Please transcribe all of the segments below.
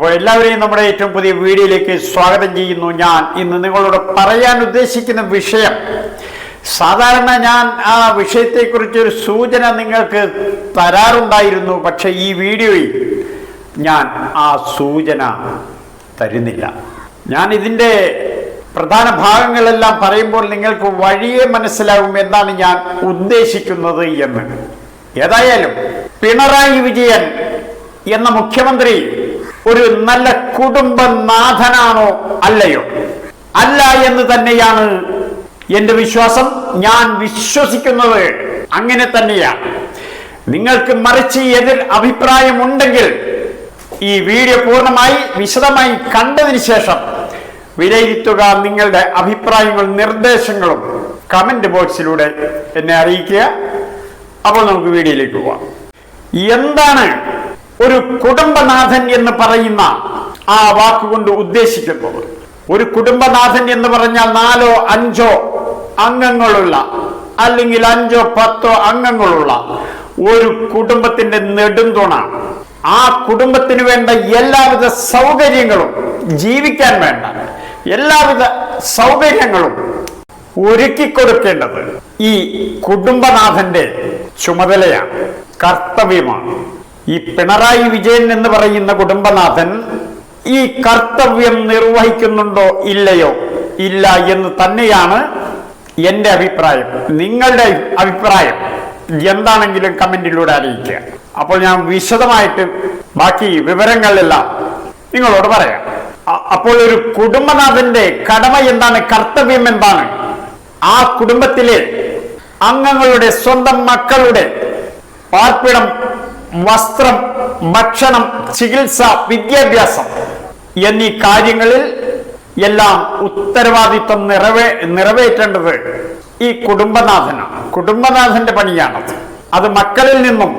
അപ്പോൾ എല്ലാവരെയും നമ്മുടെ ഏറ്റവും പുതിയ വീഡിയോയിലേക്ക് സ്വാഗതം ചെയ്യുന്നു. ഞാൻ ഇന്ന് നിങ്ങളോട് പറയാൻ ഉദ്ദേശിക്കുന്ന വിഷയം സാധാരണ ഞാൻ ആ വിഷയത്തെക്കുറിച്ച് ഒരു സൂചന നിങ്ങൾക്ക് തരാറുണ്ടായിരുന്നു പക്ഷേ ഈ വീഡിയോയിൽ ഞാൻ ആ സൂചന തരുന്നില്ല. ഞാൻ ഇതിന്റെ പ്രധാന ഭാഗങ്ങളെല്ലാം പറയുമ്പോൾ നിങ്ങൾക്ക് വഴിയെ മനസ്സിലാകും എന്നാണ് ഞാൻ ഉദ്ദേശിക്കുന്നത് എന്ന്. ഏതായാലും പിണറായി വിജയൻ എന്ന മുഖ്യമന്ത്രി ഒരു നല്ല കുടുംബനാഥനാണോ അല്ലയോ? അല്ല എന്ന് തന്നെയാണ് എന്റെ വിശ്വാസം. ഞാൻ വിശ്വസിക്കുന്നത് അങ്ങനെ തന്നെയാണ്. നിങ്ങൾക്ക് മറിച്ച് എതിർ അഭിപ്രായമുണ്ടെങ്കിൽ ഈ വീഡിയോ പൂർണമായി വിശദമായി കണ്ടതിന് ശേഷം വിലയിരുത്തുക നിങ്ങളുടെ അഭിപ്രായങ്ങളും നിർദ്ദേശങ്ങളും കമന്റ് ബോക്സിലൂടെ എന്നെ അറിയിക്കുക. അപ്പോൾ നമുക്ക് വീഡിയോയിലേക്ക് പോവാം. എന്താണ് ഒരു കുടുംബനാഥൻ എന്ന് പറയുന്ന ആ വാക്കുകൊണ്ട് ഉദ്ദേശിക്കുന്നത് ഒരു കുടുംബനാഥൻ എന്ന് പറഞ്ഞാൽ നാലോ അഞ്ചോ അംഗങ്ങളുള്ള അല്ലെങ്കിൽ അഞ്ചോ പത്തോ അംഗങ്ങളുള്ള ഒരു കുടുംബത്തിന്റെ നെടുന്തുണ ആ കുടുംബത്തിന് വേണ്ട എല്ലാവിധ സൗകര്യങ്ങളും ജീവിക്കാൻ വേണ്ട. എല്ലാവിധ സൗകര്യങ്ങളും ഒരുക്കി കൊടുക്കേണ്ടത് ഈ കുടുംബനാഥന്റെ ചുമതലയാണ് കർത്തവ്യമാണ്. ഈ പിണറായി വിജയൻ എന്ന് പറയുന്ന കുടുംബനാഥൻ ഈ കർത്തവ്യം നിർവഹിക്കുന്നുണ്ടോ ഇല്ലയോ? ഇല്ല എന്ന് തന്നെയാണ് എന്റെ അഭിപ്രായം. നിങ്ങളുടെ അഭിപ്രായം എന്താണെങ്കിലും കമന്റിലൂടെ അറിയിക്കുക. അപ്പോൾ ഞാൻ വിശദമായിട്ട് ബാക്കി വിവരങ്ങളെല്ലാം നിങ്ങളോട് പറയാം. അപ്പോൾ ഒരു കുടുംബനാഥന്റെ കടമ എന്താണ്? കർത്തവ്യം എന്താണ്? ആ കുടുംബത്തിലെ അംഗങ്ങളുടെ സ്വന്തം മക്കളുടെ പാർപ്പിടം വസ്ത്രം ഭക്ഷണം ചികിത്സ വിദ്യാഭ്യാസം എന്നീ കാര്യങ്ങളിൽ എല്ലാം ഉത്തരവാദിത്വം നിറവേ നിറവേറ്റേണ്ടത് ഈ കുടുംബനാഥനാണ്. കുടുംബനാഥന്റെ പണിയാണത്. അത് മക്കളിൽ നിന്നും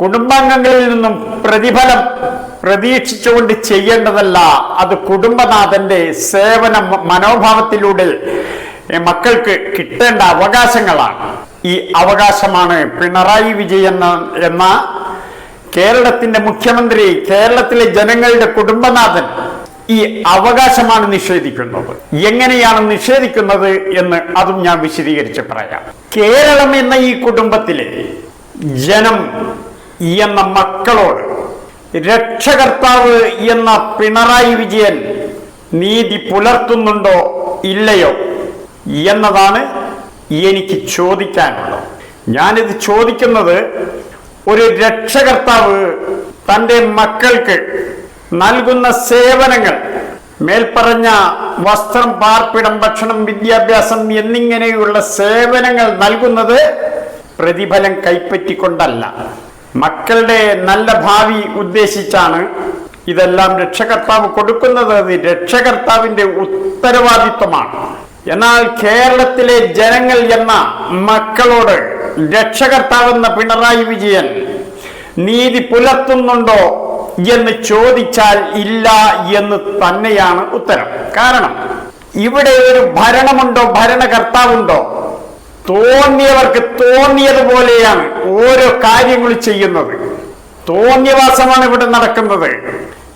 കുടുംബാംഗങ്ങളിൽ നിന്നും പ്രതിഫലം പ്രതീക്ഷിച്ചുകൊണ്ട് ചെയ്യേണ്ടതല്ല. അത് കുടുംബനാഥന്റെ സേവന മനോഭാവത്തിലൂടെ മക്കൾക്ക് കിട്ടേണ്ട അവകാശങ്ങളാണ്. ഈ അവകാശമാണ് പിണറായി വിജയൻ എന്ന കേരളത്തിന്റെ മുഖ്യമന്ത്രി കേരളത്തിലെ ജനങ്ങളുടെ കുടുംബനാഥൻ ഈ അവകാശമാണ് നിഷേധിക്കുന്നത്. എങ്ങനെയാണ് നിഷേധിക്കുന്നത് എന്ന് അതും ഞാൻ വിശദീകരിച്ച് പറയാം. കേരളം എന്ന ഈ കുടുംബത്തിലെ ജനം എന്ന മക്കളോട് രക്ഷകർത്താവ് എന്ന പിണറായി വിജയൻ നീതി പുലർത്തുന്നുണ്ടോ ഇല്ലയോ എന്നതാണ് എനിക്ക് ചോദിക്കാനുള്ളത്. ഞാനിത് ചോദിക്കുന്നത് ഒരു രക്ഷകർത്താവ് തന്റെ മക്കൾക്ക് നൽകുന്ന സേവനങ്ങൾ മേൽപ്പറഞ്ഞ വസ്ത്രം പാർപ്പിടം ഭക്ഷണം വിദ്യാഭ്യാസം എന്നിങ്ങനെയുള്ള സേവനങ്ങൾ നൽകുന്നത് പ്രതിഫലം കൈപ്പറ്റിക്കൊണ്ടല്ല. മക്കളുടെ നല്ല ഭാവി ഉദ്ദേശിച്ചാണ് ഇതെല്ലാം രക്ഷകർത്താവ് കൊടുക്കുന്നത്. അത് രക്ഷകർത്താവിന്റെ ഉത്തരവാദിത്വമാണ്. എന്നാൽ കേരളത്തിലെ ജനങ്ങൾ എന്ന മക്കളോട് രക്ഷകർത്താവെന്ന പിണറായി വിജയൻ നീതി പുലർത്തുന്നുണ്ടോ എന്ന് ചോദിച്ചാൽ ഇല്ല എന്ന് തന്നെയാണ് ഉത്തരം. കാരണം ഇവിടെ ഒരു ഭരണമുണ്ടോ ഭരണകർത്താവുണ്ടോ? തോന്നിയവർക്ക് തോന്നിയതുപോലെയാണ് ഓരോ കാര്യങ്ങൾ ചെയ്യുന്നത്. തോന്നിയവാസമാണ് ഇവിടെ നടക്കുന്നത്.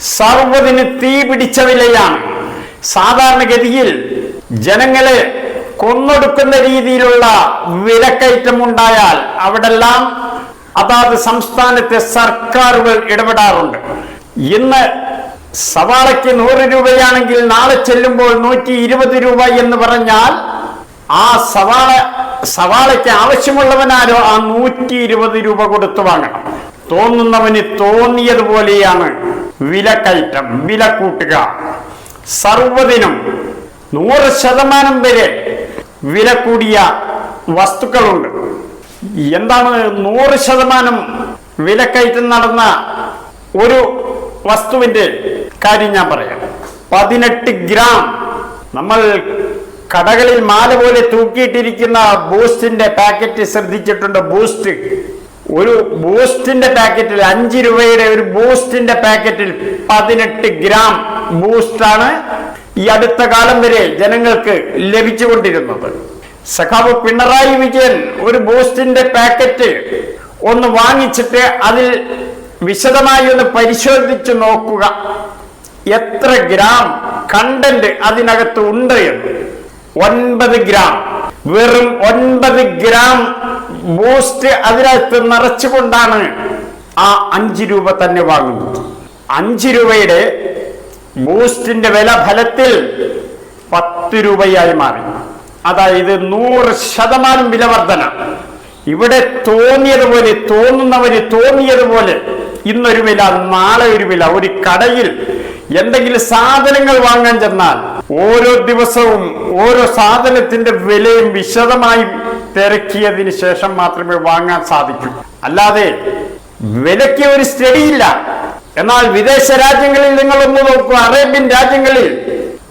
സർവതിന് തീ പിടിച്ച വിലയാണ്. സാധാരണഗതിയിൽ ജനങ്ങളെ കൊന്നൊടുക്കുന്ന രീതിയിലുള്ള വിലക്കയറ്റം ഉണ്ടായാൽ അവിടെല്ലാം അതാത് സംസ്ഥാനത്തെ സർക്കാരുകൾ ഇടപെടാറുണ്ട്. ഇന്ന് സവാളയ്ക്ക് നൂറ് രൂപയാണെങ്കിൽ നാളെ ചെല്ലുമ്പോൾ നൂറ്റി ഇരുപത് രൂപ എന്ന് പറഞ്ഞാൽ ആ സവാള സവാളയ്ക്ക് ആവശ്യമുള്ളവനാരോ ആ നൂറ്റി ഇരുപത് രൂപ കൊടുത്തു വാങ്ങണം. തോന്നുന്നവന് തോന്നിയതുപോലെയാണ് വിലക്കയറ്റം വില കൂട്ടുക സർവദിനം നൂറ് ശതമാനം വരെ വില കൂടിയ വസ്തുക്കളുണ്ട്. എന്താണ് നൂറ് ശതമാനം വിലക്കയറ്റം നടന്ന ഒരു വസ്തുവിന്റെ കാര്യം ഞാൻ പറയാം. പതിനെട്ട് ഗ്രാം. നമ്മൾ കടകളിൽ മാല പോലെ തൂക്കിയിട്ടിരിക്കുന്ന ബൂസ്റ്റിന്റെ പാക്കറ്റ് ശ്രദ്ധിച്ചിട്ടുണ്ട് ബൂസ്റ്റ്. ഒരു ബൂസ്റ്റിന്റെ പാക്കറ്റിൽ അഞ്ച് രൂപയുടെ ഒരു ബൂസ്റ്റിന്റെ പാക്കറ്റിൽ പതിനെട്ട് ഗ്രാം ബൂസ്റ്റാണ് ഈ അടുത്ത കാലം വരെ ജനങ്ങൾക്ക് ലഭിച്ചുകൊണ്ടിരുന്നത്. സഖാവ് പിണറായി വിജയൻ ഒരു ബൂസ്റ്റിന്റെ പാക്കറ്റ് ഒന്ന് വാങ്ങിച്ചിട്ട് അതിൽ വിശദമായി ഒന്ന് പരിശോധിച്ചു നോക്കുക. എത്ര ഗ്രാം കണ്ടന്റ് അതിനകത്ത് ഉണ്ട് എന്ന്. ഒൻപത് ഗ്രാം. വെറും ഒൻപത് ഗ്രാം ബൂസ്റ്റ് അതിനകത്ത് നിറച്ചുകൊണ്ടാണ് ആ അഞ്ച് രൂപ തന്നെ വാങ്ങുന്നത്. അഞ്ച് രൂപയുടെ ബൂസ്റ്റിന്റെ വില ഫലത്തിൽ പത്ത് രൂപയായി മാറി. അതായത് നൂറ് ശതമാനം വില വർധന. ഇവിടെ തോന്നിയതുപോലെ തോന്നുന്നവന് തോന്നിയതുപോലെ ഇന്നൊരു വില നാളെ ഒരു വില. ഒരു കടയിൽ എന്തെങ്കിലും സാധനങ്ങൾ വാങ്ങാൻ ചെന്നാൽ ഓരോ ദിവസവും ഓരോ സാധനത്തിന്റെ വിലയും വിശദമായി തിരക്കിയതിന് ശേഷം മാത്രമേ വാങ്ങാൻ സാധിക്കൂ. അല്ലാതെ വിലയ്ക്ക് ഒരു സ്റ്റഡിയില്ല എന്നാൽ വിദേശ രാജ്യങ്ങളിൽ നിങ്ങൾ ഒന്ന് നോക്കൂ. അറേബ്യൻ രാജ്യങ്ങളിൽ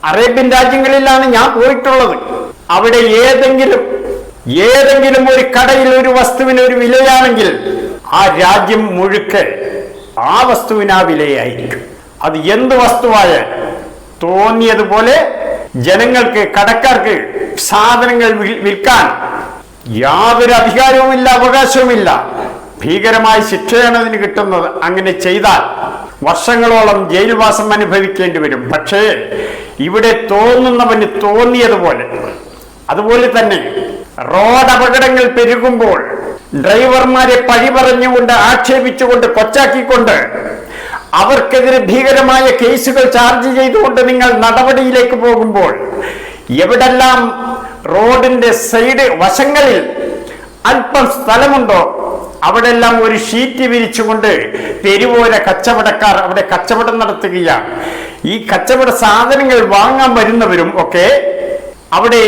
അറേബ്യൻ രാജ്യങ്ങളിലാണ് ഞാൻ പോയിട്ടുള്ളത്. അവിടെ ഏതെങ്കിലും ഏതെങ്കിലും ഒരു കടയിൽ ഒരു വസ്തുവിന് ഒരു വിലയാണെങ്കിൽ ആ രാജ്യം മുഴുക്കെ ആ വസ്തുവിന് ആ വിലയായിരിക്കും. അത് എന്ത് വസ്തുവായ? തോന്നിയതുപോലെ ജനങ്ങൾക്ക് കടക്കാർക്ക് സാധനങ്ങൾ വിൽക്കാൻ യാതൊരു അധികാരവുമില്ല അവകാശവുമില്ല. ഭീകരമായ ശിക്ഷയാണ് അതിന് കിട്ടുന്നത്. അങ്ങനെ ചെയ്താൽ വർഷങ്ങളോളം ജയിൽവാസം അനുഭവിക്കേണ്ടി വരും. പക്ഷേ ഇവിടെ തോന്നുന്നവന് തോന്നിയതുപോലെ അതുപോലെ തന്നെ റോഡ് അപകടങ്ങൾ പെരുകുമ്പോൾ ഡ്രൈവർമാരെ പഴി പറഞ്ഞുകൊണ്ട് ആക്ഷേപിച്ചുകൊണ്ട് കൊച്ചാക്കിക്കൊണ്ട് അവർക്കെതിരെ ഭീകരമായ കേസുകൾ ചാർജ് ചെയ്തുകൊണ്ട് നിങ്ങൾ നടപടിയിലേക്ക് പോകുമ്പോൾ എവിടെല്ലാം റോഡിന്റെ സൈഡ് വശങ്ങളിൽ അല്പം സ്ഥലമുണ്ടോ അവിടെല്ലാം ഒരു ഷീറ്റ് വിരിച്ചുകൊണ്ട് തെരുവോര കച്ചവടക്കാർ അവിടെ കച്ചവടം നടത്തുകയാണ് ഈ കച്ചവട സാധനങ്ങൾ വാങ്ങാൻ വരുന്നവരും ഒക്കെ അവിടെ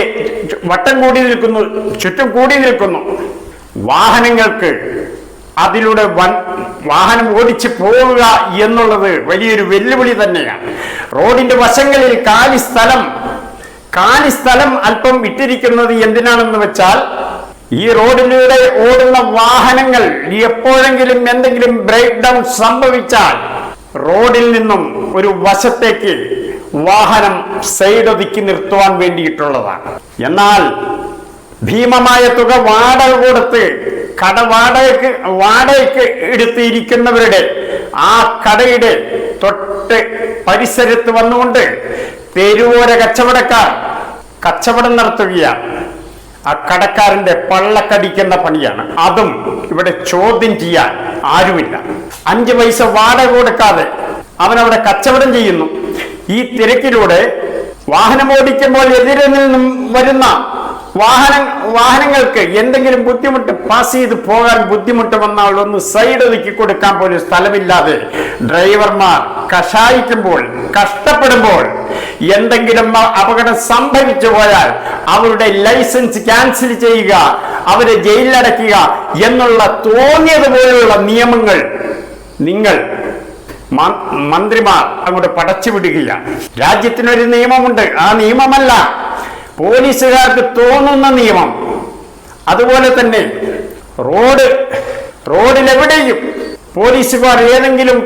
വട്ടം കൂടി നിൽക്കുന്നു ചുറ്റും കൂടി നിൽക്കുന്നു. വാഹനങ്ങൾക്ക് അതിലൂടെ വൻ വാഹനം ഓടിച്ചു പോവുക എന്നുള്ളത് വലിയൊരു വെല്ലുവിളി തന്നെയാണ് റോഡിന്റെ വശങ്ങളിൽ കാലി സ്ഥലം കാലി സ്ഥലം അല്പം ഇട്ടിരിക്കുന്നത് എന്തിനാണെന്ന് വെച്ചാൽ ഈ റോഡിലൂടെ ഓടുന്ന വാഹനങ്ങൾ എപ്പോഴെങ്കിലും എന്തെങ്കിലും ബ്രേക്ക് ഡൗൺ സംഭവിച്ചാൽ റോഡിൽ നിന്നും ഒരു വശത്തേക്ക് വാഹനം സൈഡ് ഒതുക്കി നിർത്തുവാൻ വേണ്ടിയിട്ടുള്ളതാണ്. എന്നാൽ ഭീമമായ തുക വാടക കൊടുത്ത് കട വാടകയ്ക്ക് വാടകയ്ക്ക് എടുത്തിരിക്കുന്നവരുടെ ആ കടയുടെ തൊട്ട് പരിസരത്ത് വന്നുകൊണ്ട് തെരുവോര കച്ചവടക്കാർ കച്ചവടം നടത്തുകയാണ്. ആ കടക്കാരന്റെ പള്ളക്കടിക്കുന്ന പണിയാണ്. അതും ഇവിടെ ചോദ്യം ചെയ്യാൻ ആരുമില്ല. അഞ്ച് പൈസ വാടക കൊടുക്കാതെ അവനവിടെ കച്ചവടം ചെയ്യുന്നു. ഈ തിരക്കിലൂടെ വാഹനം ഓടിക്കുമ്പോൾ എതിരെ നിന്നും വരുന്ന വാഹന വാഹനങ്ങൾക്ക് എന്തെങ്കിലും ബുദ്ധിമുട്ട് പാസ് ചെയ്ത് പോകാൻ ബുദ്ധിമുട്ട് വന്നാൽ ഒന്ന് സൈഡ് ഒതുക്കി കൊടുക്കാൻ പോലും സ്ഥലമില്ലാതെ ഡ്രൈവർമാർ കഷായിക്കുമ്പോൾ കഷ്ടപ്പെടുമ്പോൾ എന്തെങ്കിലും അപകടം സംഭവിച്ചു പോയാൽ അവരുടെ ലൈസൻസ് ക്യാൻസൽ ചെയ്യുക അവരെ ജയിലിലടയ്ക്കുക എന്നുള്ള തോന്നിയതുപോലെയുള്ള നിയമങ്ങൾ നിങ്ങൾ മന്ത്രിമാർ അങ്ങോട്ട് പടച്ചുവിടുകയില്ല രാജ്യത്തിനൊരു നിയമമുണ്ട്. ആ നിയമമല്ല. പോലീസുകാർക്ക് തോന്നുന്ന നിയമം. അതുപോലെ തന്നെ റോഡ് റോഡിലെവിടെയും പോലീസുകാർ ഏതെങ്കിലും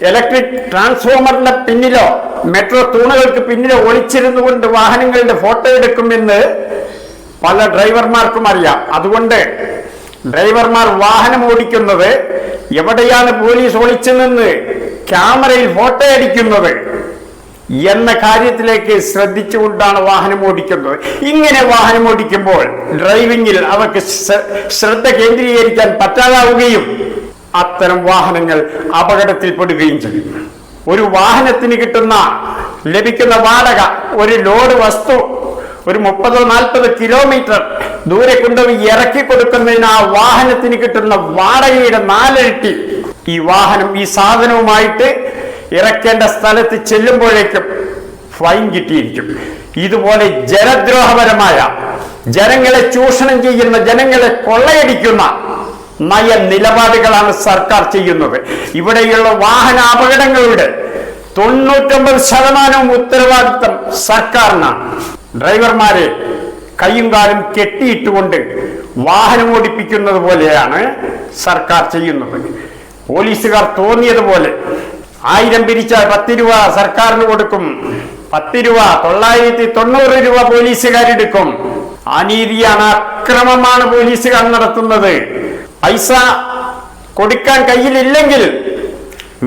ഇലക്ട്രിക് ട്രാൻസ്ഫോമറിന്റെ പിന്നിലോ മെട്രോ തൂണുകൾക്ക് പിന്നിലെ ഒളിച്ചിരുന്നു കൊണ്ട് വാഹനങ്ങളുടെ ഫോട്ടോ എടുക്കുമെന്ന് പല ഡ്രൈവർമാർക്കും അറിയാം. അതുകൊണ്ട് ഡ്രൈവർമാർ വാഹനം ഓടിക്കുന്നത് എവിടെയാണ് പോലീസ് ഒളിച്ചു നിന്ന് ക്യാമറയിൽ ഫോട്ടോ അടിക്കുന്നത് എന്ന കാര്യത്തിലേക്ക് ശ്രദ്ധിച്ചുകൊണ്ടാണ് വാഹനം ഓടിക്കുന്നത്. ഇങ്ങനെ വാഹനം ഓടിക്കുമ്പോൾ ഡ്രൈവിംഗിൽ അവർക്ക് ശ്രദ്ധ കേന്ദ്രീകരിക്കാൻ പറ്റാതാവുകയും അത്തരം വാഹനങ്ങൾ അപകടത്തിൽപ്പെടുകയും ചെയ്യും. ഒരു വാഹനത്തിന് കിട്ടുന്ന ലഭിക്കുന്ന വാടക ഒരു ലോഡ് വസ്തു ഒരു മുപ്പതോ നാൽപ്പത് കിലോമീറ്റർ ദൂരെ കൊണ്ടുപോയി ഇറക്കി കൊടുക്കുന്നതിന് ആ വാഹനത്തിന് കിട്ടുന്ന വാടകയുടെ നാലിരട്ടി ഈ വാഹനം ഈ സാധനവുമായിട്ട് ഇറക്കേണ്ട സ്ഥലത്ത് ചെല്ലുമ്പോഴേക്കും ഫൈൻ കിട്ടിയിരിക്കും. ഇതുപോലെ ജനദ്രോഹപരമായ ജനങ്ങളെ ചൂഷണം ചെയ്യുന്ന ജനങ്ങളെ കൊള്ളയടിക്കുന്ന നയ നിലപാടുകളാണ് സർക്കാർ ചെയ്യുന്നത്. ഇവിടെയുള്ള വാഹന അപകടങ്ങളുടെ തൊണ്ണൂറ്റൊമ്പത് ശതമാനവും ഉത്തരവാദിത്തം സർക്കാരിനാണ്. ഡ്രൈവർമാരെ കയ്യും കാലും കെട്ടിയിട്ടുകൊണ്ട് വാഹനം ഓടിപ്പിക്കുന്നത് പോലെയാണ് സർക്കാർ ചെയ്യുന്നത്. പോലീസുകാർ തോന്നിയതുപോലെ ആയിരം പിരിച്ചാൽ പത്ത് രൂപ സർക്കാരിന് കൊടുക്കും. പത്ത് രൂപ തൊള്ളായിരത്തി തൊണ്ണൂറ് രൂപ പോലീസുകാരെടുക്കും. അനീതിയാണ് അക്രമമാണ് പോലീസുകാർ നടത്തുന്നത്. പൈസ കൊടുക്കാൻ കയ്യിലില്ലെങ്കിൽ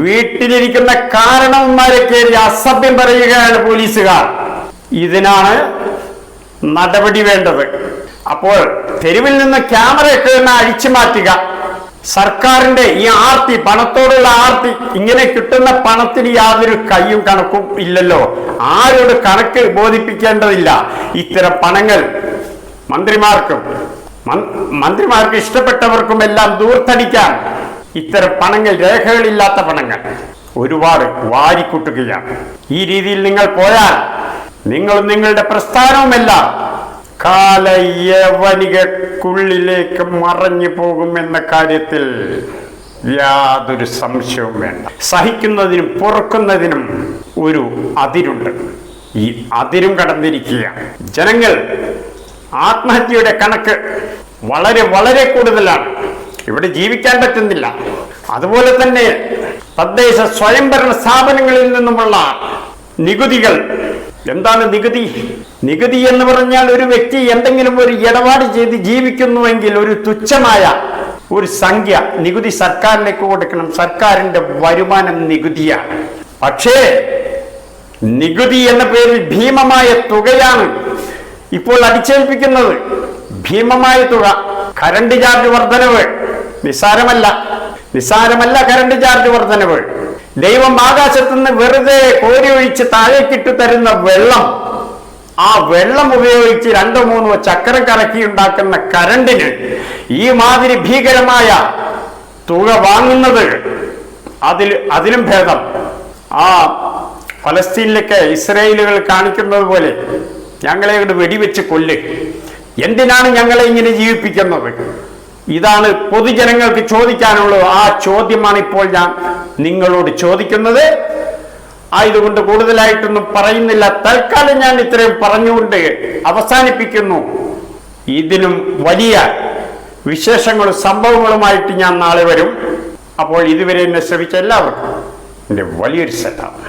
വീട്ടിലിരിക്കുന്ന കാരണവന്മാരെ കയറി അസഭ്യം പറയുകയാണ് പോലീസുകാർ. ഇതിനാണ് നടപടി വേണ്ടത്. അപ്പോൾ തെരുവിൽ നിന്ന് ക്യാമറയൊക്കെ ഒന്ന് അഴിച്ചു മാറ്റുക. സർക്കാരിന്റെ ഈ ആർത്തി പണത്തോടുള്ള ആർത്തി ഇങ്ങനെ കിട്ടുന്ന പണത്തിന് യാതൊരു കൈയും കണക്കും ഇല്ലല്ലോ. ആരോട് കണക്ക് ബോധിപ്പിക്കേണ്ടതില്ല. ഇത്തരം പണങ്ങൾ മന്ത്രിമാർക്കും മന്ത്രിമാർക്ക് ഇഷ്ടപ്പെട്ടവർക്കും എല്ലാം ദൂർത്തടിക്കാൻ ഇത്തരം പണങ്ങൾ രേഖകളില്ലാത്ത പണങ്ങൾ ഒരുപാട് വാരിക്കുട്ടുകയാണ്. ഈ രീതിയിൽ നിങ്ങൾ പോയാൽ നിങ്ങളും നിങ്ങളുടെ പ്രസ്ഥാനവുമെല്ലാം കാലയവനികക്കുള്ളിലേക്ക് മറഞ്ഞു എന്ന കാര്യത്തിൽ യാതൊരു സംശയവും വേണ്ട. സഹിക്കുന്നതിനും പൊറുക്കുന്നതിനും ഒരു അതിരുണ്ട്. ഈ അതിരും കടന്നിരിക്കുക ജനങ്ങൾ ആത്മഹത്യയുടെ കണക്ക് വളരെ വളരെ കൂടുതലാണ്. ഇവിടെ ജീവിക്കാൻ പറ്റുന്നില്ല. അതുപോലെ തന്നെ തദ്ദേശ സ്വയംഭരണ സ്ഥാപനങ്ങളിൽ നിന്നുമുള്ള നികുതികൾ. എന്താണ് നികുതി? നികുതി എന്ന് പറഞ്ഞാൽ ഒരു വ്യക്തി എന്തെങ്കിലും ഒരു ഇടപാട് ചെയ്ത് ജീവിക്കുന്നുവെങ്കിൽ ഒരു തുച്ഛമായ ഒരു സംഖ്യ നികുതി സർക്കാരിലേക്ക് കൊടുക്കണം. സർക്കാരിന്റെ വരുമാനം നികുതിയാണ്. പക്ഷേ നികുതി എന്ന പേരിൽ ഭീമമായ തുകയാണ് ഇപ്പോൾ അടിച്ചേൽപ്പിക്കുന്നത്. ഭീമമായ തുക കരണ്ട് ചാർജ് വർധനവ് നിസ്സാരമല്ല. നിസ്സാരമല്ല കരണ്ട് ചാർജ് വർധനവ് ദൈവം ആകാശത്തു നിന്ന് വെറുതെ കോരി ഒഴിച്ച് താഴേക്കിട്ട് തരുന്ന വെള്ളം. ആ വെള്ളം ഉപയോഗിച്ച് രണ്ടോ മൂന്നോ ചക്രം കറക്കി ഉണ്ടാക്കുന്ന കരണ്ടിന് ഈ മാതിരി ഭീകരമായ തുക വാങ്ങുന്നത് അതിൽ അതിലും ഭേദം. ആ ഫലസ്തീനിലൊക്കെ ഇസ്രയേലുകൾ കാണിക്കുന്നത് പോലെ ഞങ്ങളെ ഇവിടെ വെടിവെച്ച് കൊല്ല്. എന്തിനാണ് ഞങ്ങളെ ഇങ്ങനെ ജീവിപ്പിക്കുന്നത്? ഇതാണ് പൊതുജനങ്ങൾക്ക് ചോദിക്കാനുള്ളത് ആ ചോദ്യമാണ് ഇപ്പോൾ ഞാൻ നിങ്ങളോട് ചോദിക്കുന്നത്. ആയതുകൊണ്ട് കൂടുതലായിട്ടൊന്നും പറയുന്നില്ല. തൽക്കാലം ഞാൻ ഇത്രയും പറഞ്ഞുകൊണ്ട് അവസാനിപ്പിക്കുന്നു. ഇതിനും വലിയ വിശേഷങ്ങളും സംഭവങ്ങളുമായിട്ട് ഞാൻ നാളെ വരും. അപ്പോൾ ഇതുവരെ എന്നെ ശ്രമിച്ച എല്ലാവർക്കും എന്റെ വലിയൊരു സെറ്റാണ്